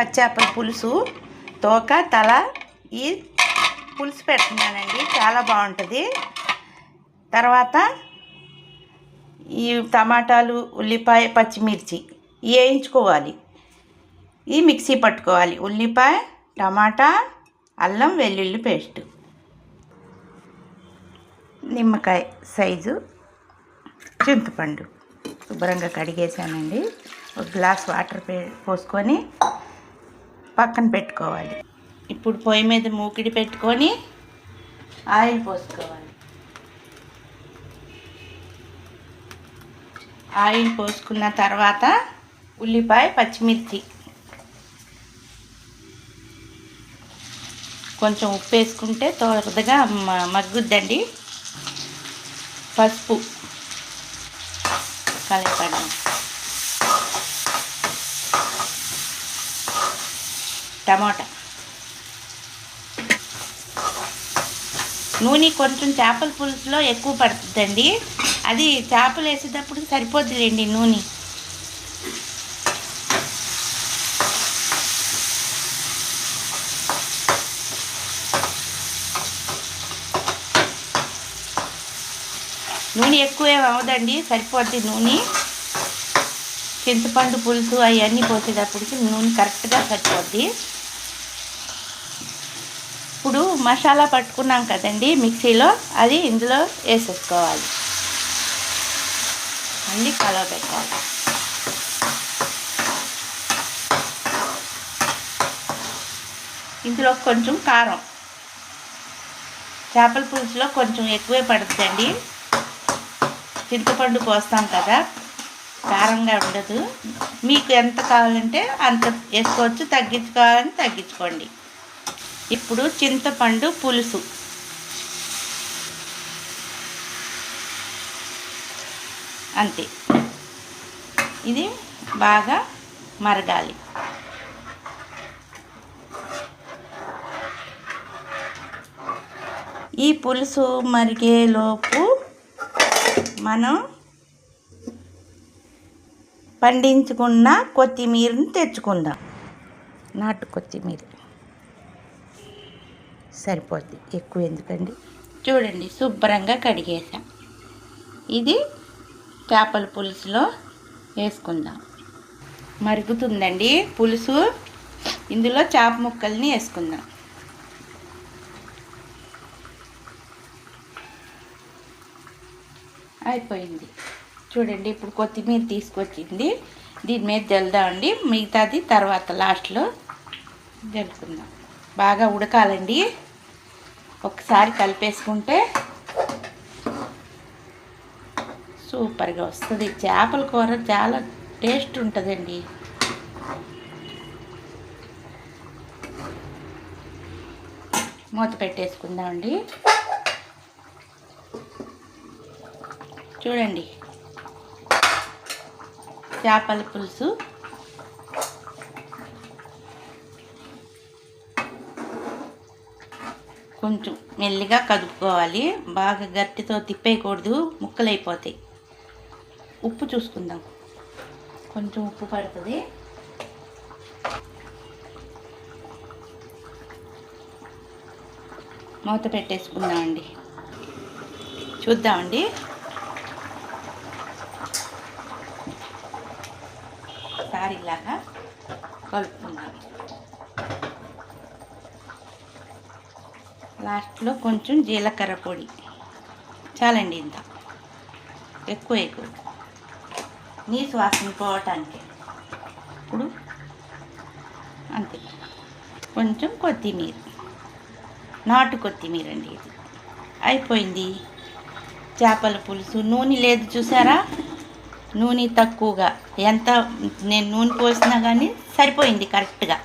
పచ్చాపల పులుసు తోక తల ఈ పులుసు పెడుతున్నానండి. చాలా బాగుంటుంది. తర్వాత ఈ టమాటాలు ఉల్లిపాయ పచ్చిమిర్చి వేయించుకోవాలి. ఈ మిక్సీ పట్టుకోవాలి. ఉల్లిపాయ టమాటా అల్లం వెల్లుల్లి పేస్ట్. నిమ్మకాయ సైజు చింతపండు. శుభ్రంగా కడిగేసానండి. ఒక గ్లాస్ వాటర్ పే పోసుకొని పక్కన పెట్టుకోవాలి. ఇప్పుడు పొయ్యి మీద మూకిడి పెట్టుకొని ఆయిల్ పోసుకోవాలి. ఆయిల్ పోసుకున్న తర్వాత ఉల్లిపాయ పచ్చిమిర్చి. కొంచెం ఉప్పు వేసుకుంటే తొందరగా మ- మగ్గుద్దండి. పసుపు కలపడం. టమాటా. నూనె కొంచెం చేపల పులుసులో ఎక్కువ పడుతుందండి. అది చేపలు వేసేటప్పుడు సరిపోద్దిలేండి నూనె. నూనె ఎక్కువ అవ్వదండి సరిపోద్ది నూనె. చింతపండు పులుసు అవన్నీ పోసేటప్పటికి నూనె కరెక్ట్గా సరిపోద్ది. ఇప్పుడు మసాలా పట్టుకున్నాం కదండి మిక్సీలో అది ఇందులో వేసేసుకోవాలి. మళ్ళీ కలవబెట్టాలి ఇందులో కొంచెం కారం. చేపల పులుసులో కొంచెం ఎక్కువే పడుతుందండి. చింతపండు పోస్తాం కదా కారంగా ఉండదు. మీకు ఎంత కావాలంటే అంత వేసుకోవచ్చు తగ్గించుకోవాలని తగ్గించుకోండి. ఇప్పుడు చింతపండు పులుసు. అంతే. ఇది బాగా మరగాలి. ఈ పులుసు మరిగేలోపు మనం పండించుకున్న కొత్తిమీరని తెచ్చుకుందాం. నాటు కొత్తిమీర. సరిపోద్ది. ఎక్కువ ఎందుకండి? చూడండి శుభ్రంగా కడిగేసాం. ఇది చేపల పులుసులో వేసుకుందాం. మరుగుతుందండి పులుసు. ఇందులో చేప ముక్కల్ని వేసుకుందాం. అయిపోయింది. చూడండి ఇప్పుడు కొత్తిమీర తీసుకొచ్చింది. దీని మీద జల్దామండి మిగతాది తర్వాత లాస్ట్లో జల్లుకుందాం. బాగా ఉడకాలండి. ఒకసారి కలిపేసుకుంటే సూపర్గా వస్తుంది. చేపల కూర చాలా టేస్ట్ ఉంటుందండి. మూత పెట్టేసుకుందామండి. చూడండి. చేపల పులుసు కొంచెం మెల్లిగా కదుపుకోవాలి. బాగా గట్టితో తిప్పేయకూడదు. ముక్కలు అయిపోతాయి ఉప్పు చూసుకుందాం. కొంచెం ఉప్పు పడుతుంది. మూత పెట్టేసుకుందామండి. చూద్దామండి. ఒకసారి ఇలాగా లాస్ట్లో కొంచెం జీలకర్ర పొడి. చాలండి ఇంత. ఎక్కువ ఎక్కువ. నీ వాసన పోవటానికి. ఇప్పుడు అంతే. కొంచెం కొత్తిమీర. నాటు కొత్తిమీర అండి ఇది. అయిపోయింది. చేపల పులుసు. నూనె లేదు చూసారా? నూనె తక్కువగా. ఎంత నేను నూనె పోసినా కానీ సరిపోయింది కరెక్ట్గా.